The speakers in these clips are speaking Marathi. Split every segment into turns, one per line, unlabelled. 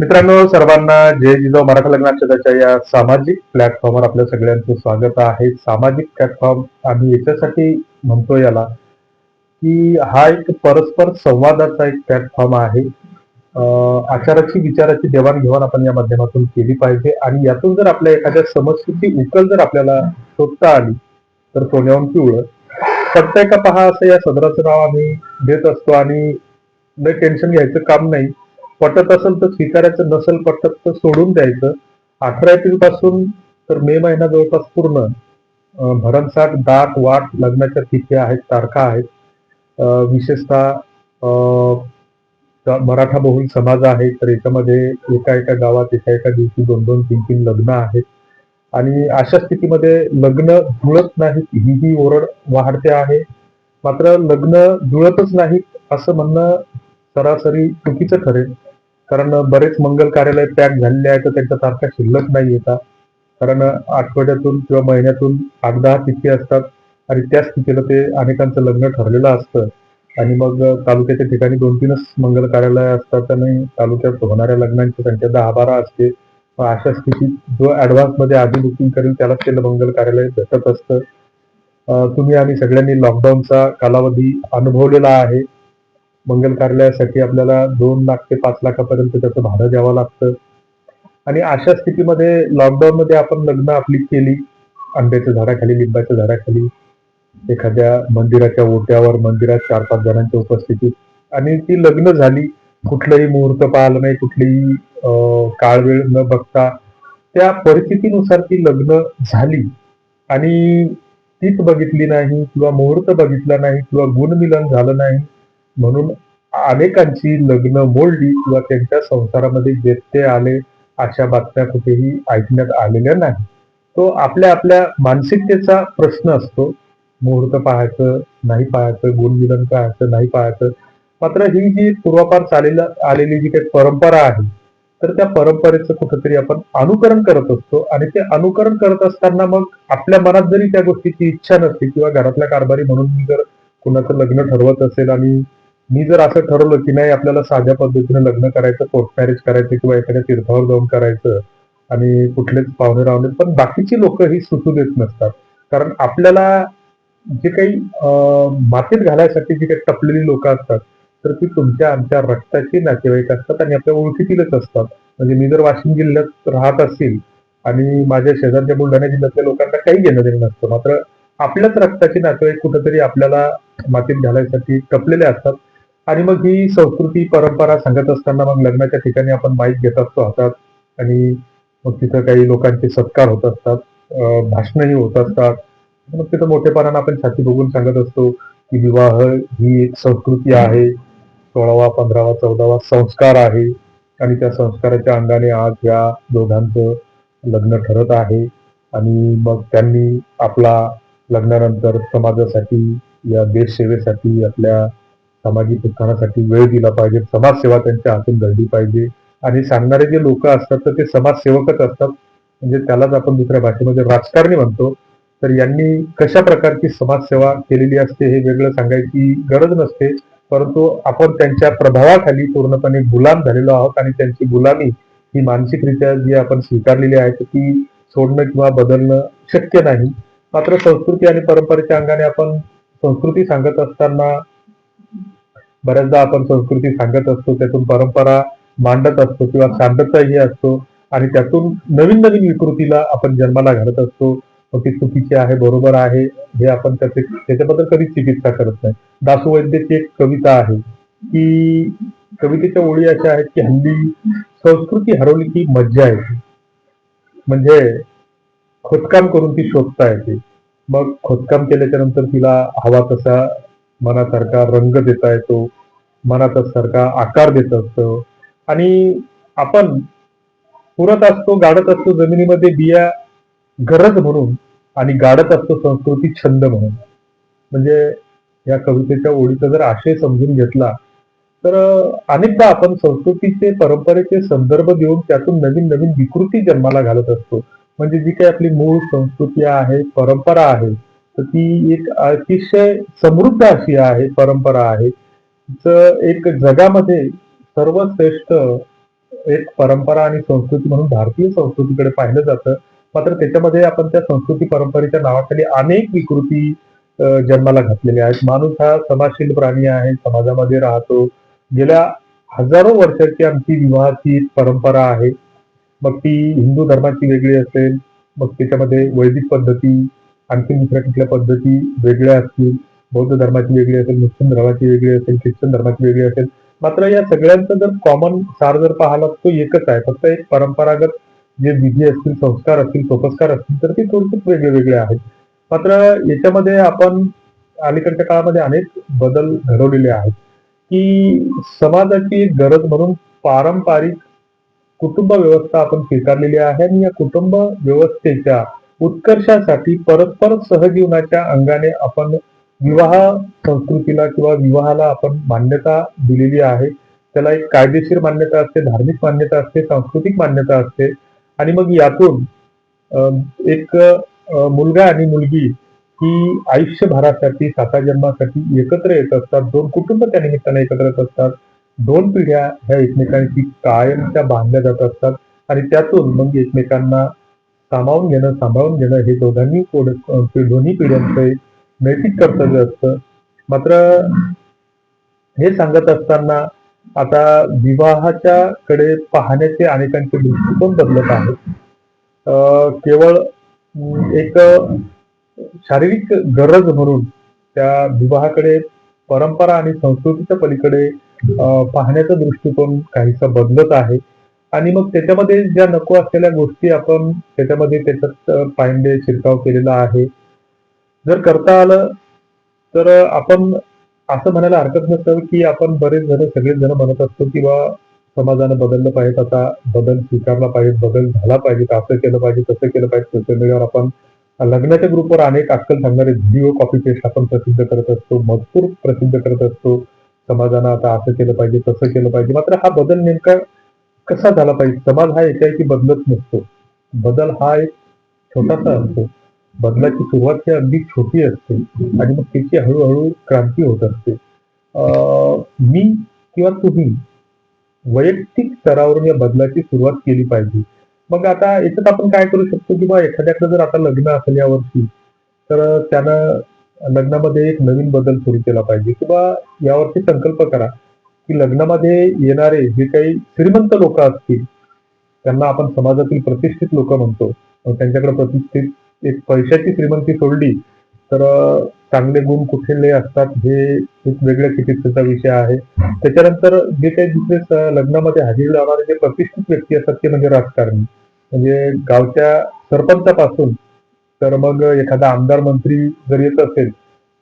मित्रांनो सर्वांना जय जिजाऊ. मराठा लग्नाच्या या सामाजिक प्लॅटफॉर्मवर आपल्या सगळ्यांचं स्वागत आहे. सामाजिक प्लॅटफॉर्म आम्ही याच्यासाठी म्हणतो याला की हा एक परस्पर संवादाचा एक प्लॅटफॉर्म आहे. आचाराची विचाराची देवाणघेवाण आपण या माध्यमातून केली पाहिजे. आणि यातून जर आपल्या एखाद्या समस्येची उकल जर आपल्याला शोधता आली तर सोन्याहून पिवळं प्रत्येका पहा असं या सदराचं नाव आम्ही देत असतो आणि न टेन्शन घ्यायचं काम नाही. पटत असेल तर स्वीकारायचं नसेल पटत तर सोडून द्यायचं. अठरा एप्रिलपासून तर मे महिना जवळपास पूर्ण भरणसाठ भरमसाठ दाट वाट लग्नाच्या तिथी आहेत तारखा आहेत. विशेषतः मराठा बहुल समाज आहे तर याच्यामध्ये एका एका गावात एका एका दिवशी दोन दोन तीन तीन लग्न आहेत. आणि अशा स्थितीमध्ये लग्न जुळत नाहीत ही ही ओरड वाढते आहे. मात्र लग्न जुळतच नाहीत असं म्हणणं सरासरी चुकीचं ठरेल. कारण बरेच मंगल कार्यालय पॅक झालेले आहेत तर त्यांच्या तारखा शिल्लक नाही येतात कारण आठवड्यातून किंवा महिन्यातून आठ दहा तिथी असतात आणि त्याच तिथीला ते अनेकांचं लग्न ठरलेलं असतं. आणि मग तालुक्याच्या ठिकाणी दोन तीनच मंगल कार्यालय असतात आणि तालुक्यात होणाऱ्या लग्नांची संख्या दहा बारा असते अशा स्थितीत जो ऍडव्हान्समध्ये आधी बुकिंग करेल त्यालाच ते मंगल कार्यालय भेटत असतं. तुम्ही आम्ही सगळ्यांनी लॉकडाऊनचा कालावधी अनुभवलेला आहे. मंगल कार्यालयासाठी आपल्याला दोन लाख ते पाच लाखापर्यंत त्याचं भाडं द्यावं लागतं. आणि अशा स्थितीमध्ये लॉकडाऊन मध्ये आपण लग्न आपली केली आंब्याच्या झाडाखाली लिंबाच्या झाडाखाली एखाद्या मंदिराच्या ओट्यावर मंदिरात चार पाच जणांच्या उपस्थितीत. आणि ती लग्न झाली कुठलंही मुहूर्त पाहिलं नाही कुठलीही काळ वेळ न बघता त्या परिस्थितीनुसार ती लग्न झाली. आणि तीच बघितली नाही किंवा मुहूर्त बघितला नाही किंवा गुणमिलन झालं नाही. म्हणून अनेकांची लग्न मोडली किंवा त्यांच्या संसारामध्ये व्यत्यय आले अशा बातम्या कुठेही ऐकण्यात आलेल्या नाही तो आपल्या आपल्या मानसिकतेचा प्रश्न असतो. मुहूर्त पाहायचं नाही पाहायचं गुणमिलन पाहायचं नाही पाहायचं. मात्र ही जी पूर्वापार चालेला आलेली जी काही परंपरा आहे तर त्या परंपरेचं कुठंतरी आपण अनुकरण करत असतो. आणि ते अनुकरण करत असताना मग आपल्या मनात जरी त्या गोष्टीची इच्छा नसते किंवा घरातल्या कारभारी म्हणून जर कुणाचं लग्न ठरवत असेल आणि मी जर असं ठरवलं की नाही आपल्याला साध्या पद्धतीने लग्न करायचं कोर्ट मॅरेज करायचं किंवा एखाद्या तीर्थावर जाऊन करायचं आणि कुठलेच पाहुणे रावणे पण बाकीची लोक ही सुचू देत नसतात. कारण आपल्याला जे काही मातीत घालायसाठी जी काही टपलेली लोक असतात तर ती तुमच्या आमच्या रक्ताची नातेवाईक असतात आणि आपल्या ओळखीतीलच असतात. म्हणजे मी जर वाशिम जिल्ह्यात राहत असेल आणि माझ्या शेजारच्या बुलढाणा जिल्ह्यातल्या लोकांना काही घेणं देणं नसतं मात्र आपल्याच रक्ताचे नातेवाईक कुठेतरी आपल्याला मातीत घालायसाठी टपलेले असतात आणि मग ही संस्कृती परंपरा सांगत असताना मग लग्नाच्या ठिकाणी आपण माईक घेत असतो हातात आणि मग तिथं काही लोकांचे सत्कार होत असतात भाषणही होत असतात. मग तिथं मोठेपणानं आपण छाती बघून सांगत असतो की विवाह ही एक संस्कृती आहे. सोळावा पंधरावा चौदावा संस्कार आहे आणि त्या संस्काराच्या अंगाने आज या दोघांचं लग्न ठरत आहे. आणि मग त्यांनी आपला लग्नानंतर समाजासाठी या देशसेवेसाठी आपल्या सामाजिक उत्थानासाठी वेळ दिला पाहिजे समाजसेवा त्यांच्या हातून घडली पाहिजे. आणि सांगणारे जे लोक असतात तर ते समाजसेवकच असतात. म्हणजे त्यालाच आपण दुसऱ्या भाषेमध्ये राजकारणी म्हणतो. तर यांनी कशा प्रकारची समाजसेवा केलेली असते हे वेगळं सांगायची गरज नसते. परंतु आपण त्यांच्या प्रभावाखाली पूर्णपणे गुलाम झालेलो आहोत आणि त्यांची गुलामी ही मानसिकरित्या जी आपण स्वीकारलेली आहे ती सोडणं किंवा बदलणं शक्य नाही. मात्र संस्कृती आणि परंपरेच्या अंगाने आपण संस्कृती सांगत असताना बऱ्याचदा आपण संस्कृती सांगत असतो त्यातून परंपरा मांडत असतो किंवा सांगतही असतो आणि त्यातून नवीन नवीन विकृतीला आपण जन्माला घालत असतो. मग ती चुकीची आहे बरोबर आहे हे आपण त्याचे त्याच्याबद्दल कधीच चिकित्सा करत नाही. दासू वैद्यची एक कविता आहे की कवितेच्या ओळी अशा आहेत की हल्ली संस्कृती हरवली की मज्जा येते. म्हणजे खोदकाम करून ती शोधता येते. मग खोदकाम केल्याच्यानंतर तिला हवा तसा मनासारखा रंग देता येतो मनात सारखा आकार देत असतो. आणि आपण पुरत असतो गाडत असतो जमिनीमध्ये बिया गरज म्हणून आणि गाडत असतो संस्कृती छंद म्हणून. म्हणजे या कवितेच्या ओळीचा जर आशय समजून घेतला तर अनेकदा आपण संस्कृतीचे परंपरेचे संदर्भ देऊन त्यातून नवीन नवीन विकृती जन्माला घालत असतो. म्हणजे जी काही आपली मूळ संस्कृती आहे परंपरा आहे तर ती एक अतिशय समृद्ध अशी आहे परंपरा आहे. तिचं एक जगामध्ये सर्वश्रेष्ठ एक परंपरा आणि संस्कृती म्हणून भारतीय संस्कृतीकडे पाहिलं जातं. मात्र त्याच्यामध्ये आपण त्या संस्कृती परंपरेच्या नावाखाली अनेक विकृती जन्माला घातलेल्या आहेत. माणूस हा समाजशील प्राणी आहे समाजामध्ये राहतो. गेल्या हजारो वर्षाची आमची विवाहाची परंपरा आहे. मग ती हिंदू धर्माची वेगळी असेल मग त्याच्यामध्ये वैदिक पद्धती आणखी दुसऱ्या कुठल्या पद्धती वेगळ्या असतील? बौद्ध धर्माची वेगळी असेल मुस्लिम धर्माची वेगळी असेल ख्रिश्चन धर्माची वेगळी असेल मात्र या सगळ्यांचं जर कॉमन सार जर पाहिला तो एकच आहे. फक्त एक परंपरागत जे विधी असतील संस्कार असतील सोपस्कार असतील तर ते थोडेसे वेगळे वेगळे आहेत. मात्र याच्यामध्ये आपण अलीकडच्या काळामध्ये अनेक बदल घडवलेले आहेत. की समाजाची एक गरज म्हणून पारंपरिक कुटुंब व्यवस्था आपण स्वीकारलेली आहे आणि या कुटुंब व्यवस्थेच्या उत्कर्षासाठी परस्पर सहजीवनाच्या अंगाने आपण विवाह संस्कृतीला किंवा विवाहाला आपण मान्यता दिलेली आहे. त्याला एक कायदेशीर मान्यता असते धार्मिक मान्यता असते सांस्कृतिक मान्यता असते. आणि मग यातून एक मुलगा आणि मुलगी ही आयुष्यभरासाठी साता जन्मासाठी एकत्र येत असतात. दोन कुटुंब त्या निमित्ताने एकत्र येत असतात. दोन पिढ्या ह्या एकमेकांशी कायमच्या बांधल्या जात असतात. आणि त्यातून मग एकमेकांना सामावून घेणं सांभाळून घेणं हे दोघांनी दोन्ही पिढ्यांचं एक नैतिक कर्तव्य असतं. मात्र हे सांगत असताना आता विवाहाच्या कडे पाहण्याचे अनेकांचे दृष्टिकोन बदलत आहेत. केवळ एक शारीरिक गरज म्हणून त्या विवाहाकडे परंपरा आणि संस्कृतीच्या पलीकडे पाहण्याचा दृष्टिकोन काहीसा बदलत आहे. आणि मग त्याच्यामध्ये ज्या नको असलेल्या गोष्टी आपण त्याच्यामध्ये त्याच्यात पाहिजे शिरकाव केलेला आहे. जर करता आलं तर आपण असं म्हणायला हरकत नसतं की आपण बरेच जण सगळेच जण म्हणत असतो की बा समाजानं बदललं पाहिजे आता बदल स्वीकारला पाहिजे बदल झाला पाहिजे असं केलं पाहिजे तसं केलं पाहिजे सोशल मीडियावर आपण लग्नाच्या ग्रुपवर अनेक अक्कल सांगणारे व्हिडिओ कॉपी पेस्ट आपण प्रसिद्ध करत असतो मजकूर प्रसिद्ध करत असतो. समाजानं आता असं केलं पाहिजे तसं केलं पाहिजे. मात्र हा बदल नेमका कसा झाला पाहिजे? समाज हा एकाएकी बदलत नसतो. बदल हा एक छोटासा असतो. बदलाची सुरुवात ही अगदी छोटी असते आणि मग त्याची हळूहळू क्रांती होत असते. अं, मी किंवा तुम्ही वैयक्तिक स्तरावरून या बदलाची सुरुवात केली पाहिजे. मग आता याच्यात आपण काय करू शकतो? की बा एखाद्याकडे जर आता लग्न असेल यावर्षी तर त्यानं लग्नामध्ये एक नवीन बदल सुरू केला पाहिजे. किंवा यावरती संकल्प करा. की लग्नामध्ये येणारे जे काही श्रीमंत लोक असतील त्यांना आपण समाजातील प्रतिष्ठित लोक म्हणतो. त्यांच्याकडे प्रतिष्ठित एक पैशाची श्रीमंती सोडली तर चांगले गुण कुठले असतात हे एक वेगळ्या चिकित्सेचा विषय आहे. त्याच्यानंतर जे काही दुसरे लग्नामध्ये हजेरी लावणारे जे प्रतिष्ठित व्यक्ती असतात ते म्हणजे राजकारणी. म्हणजे गावच्या सरपंचापासून तर मग एखादा आमदार मंत्री जर येत असेल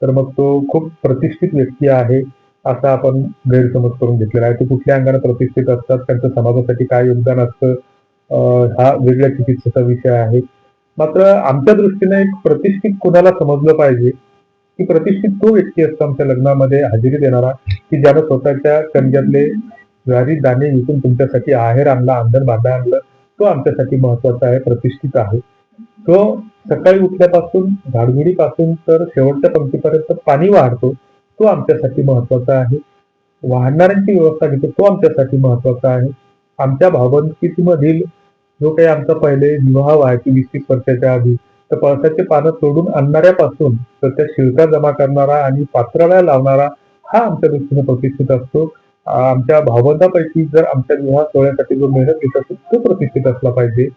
तर मग तो खूप प्रतिष्ठित व्यक्ती आहे. असा आपण गैरसमज करून घेतलेला आहे. ते कुठल्या अंगाने प्रतिष्ठित असतात त्यांचं समाजासाठी काय योगदान असतं हा वेगळ्या चिकित्सेचा विषय आहे. मात्र आमच्या दृष्टीने एक प्रतिष्ठित कुणाला समजलं पाहिजे की प्रतिष्ठित तो व्यक्ती असतो आमच्या लग्नामध्ये हजेरी देणारा की ज्यानं स्वतःच्या कंजातले ज्वारी दाणे विकून तुमच्यासाठी आहेर आणला अंधन बांधा आणलं तो आमच्यासाठी महत्त्वाचा आहे प्रतिष्ठित आहे. तो सकाळी उठल्यापासून झाडझुडीपासून तर शेवटच्या पंक्तीपर्यंत पाणी वाढतो तो आमच्यासाठी महत्त्वाचा आहे. वाहणाऱ्यांची व्यवस्था घेतो तो आमच्यासाठी महत्त्वाचा आहे. आमच्या भावंकीमधील जो काही आमचा पहिले विवाह व्हायची वीस तीस वर्षाच्या आधी तर पळसाचे पानं तोडून आणणाऱ्यापासून तर त्या शिल्का जमा करणारा आणि पात्राला लावणारा हा आमच्या दृष्टीने प्रतिष्ठित असतो. आमच्या भावंतापैकी जर आमच्या विवाह सोहळ्यासाठी जो मेहनत घेत असेल तो प्रतिष्ठित असला पाहिजे.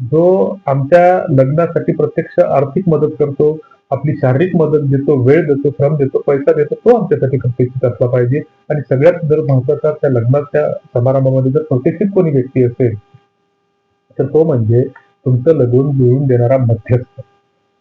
जो आमच्या लग्नासाठी प्रत्यक्ष आर्थिक मदत करतो आपली शारीरिक मदत देतो वेळ देतो श्रम देतो पैसा देतो तो आमच्यासाठी प्रतिष्ठित असला पाहिजे. आणि सगळ्यात जर महत्त्वाचा त्या लग्नाच्या समारंभामध्ये जर प्रतिष्ठित कोणी व्यक्ती असेल तर तो म्हणजे तुमचं लगून जुळून देणारा मध्यस्थ.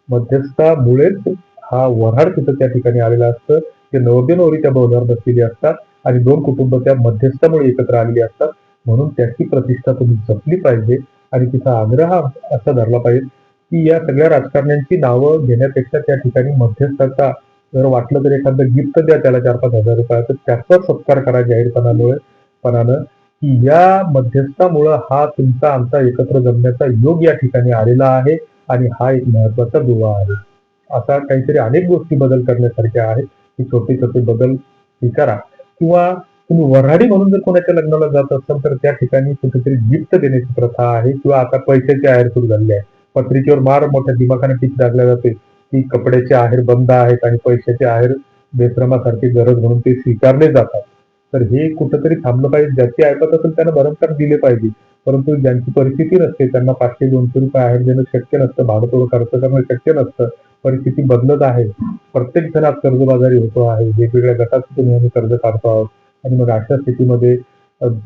मध्यस्थामुळेच हा वऱ्हाड तिथं त्या ठिकाणी आलेला असतं. ते नवरदेव नवरी त्या बोधावर बसलेली असतात आणि दोन कुटुंब त्या मध्यस्थामुळे एकत्र आलेली असतात. म्हणून त्याची प्रतिष्ठा तुम्ही जपली पाहिजे आणि तिचा आग्रह असा धरला पाहिजे की या सगळ्या राजकारण्यांची नावं घेण्यापेक्षा त्या ठिकाणी मध्यस्थाचा जर वाटलं तर एखादं गिफ्ट द्या त्याला चार पाच हजार रुपयाचं त्याचा सत्कार करा जाहीरपणामुळे पणानं की या मध्यस्थामुळं हा तुमचा आमचा एकत्र जमण्याचा योग या ठिकाणी आलेला आहे आणि हा एक महत्त्वाचा दुवा आहे. असा काहीतरी अनेक गोष्टी बदल करण्यासारख्या आहेत. की छोटे छोटे बदल स्वीकारा. किंवा तुम्ही वऱ्हाडी म्हणून जर कोणाच्या लग्नाला जात असाल तर त्या ठिकाणी कुठेतरी गिफ्ट देण्याची प्रथा आहे किंवा आता पैशाची आहेर सुरू झालेली आहे. पत्रिकेवर मार मोठ्या दिमाखाने टीक लागल्या जाते. की कपड्याचे आहेर बंद आहेत आणि पैशाचे आहेर बेश्रमासारखी गरज म्हणून ते स्वीकारले जातात. तर हे कुठंतरी थांबलं पाहिजे. ज्याची ऐकत असेल त्यांना भरमसाठ दिले पाहिजे. परंतु ज्यांची परिस्थिती नसते त्यांना पाचशे दोनशे रुपये आहेर देणं शक्य नसतं भाडं खर्च करणं शक्य नसतं. परिस्थिती बदलत आहे. प्रत्येक जण आज कर्जबाजारी होतो आहे. वेगवेगळ्या गटात आम्ही कर्ज काढतो आहोत. आणि मग अशा स्थितीमध्ये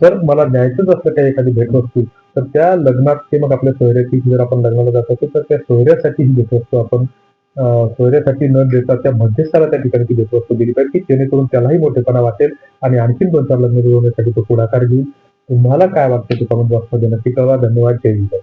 जर मला न्यायचंच असलं काही एखादी भेटवस्तू तर त्या लग्नात ते मग आपल्या सोयऱ्याची जर आपण लग्नाला जात असतो तर त्या सोयऱ्यासाठी ही भेटवस्तू आपण. सोयऱ्यासाठी न देता त्या मध्यस्थाला त्या ठिकाणी ती भेटवस्तू दिली पाहिजे की जेणेकरून त्यालाही मोठेपणा वाटेल आणि आणखीन दोन चार लग्न जुळवण्यासाठी तो पुढाकार घेईल. तुम्हाला काय वाटतं ते कमेंट बॉक्समध्ये नक्की कळवा. धन्यवाद. जय हिंद.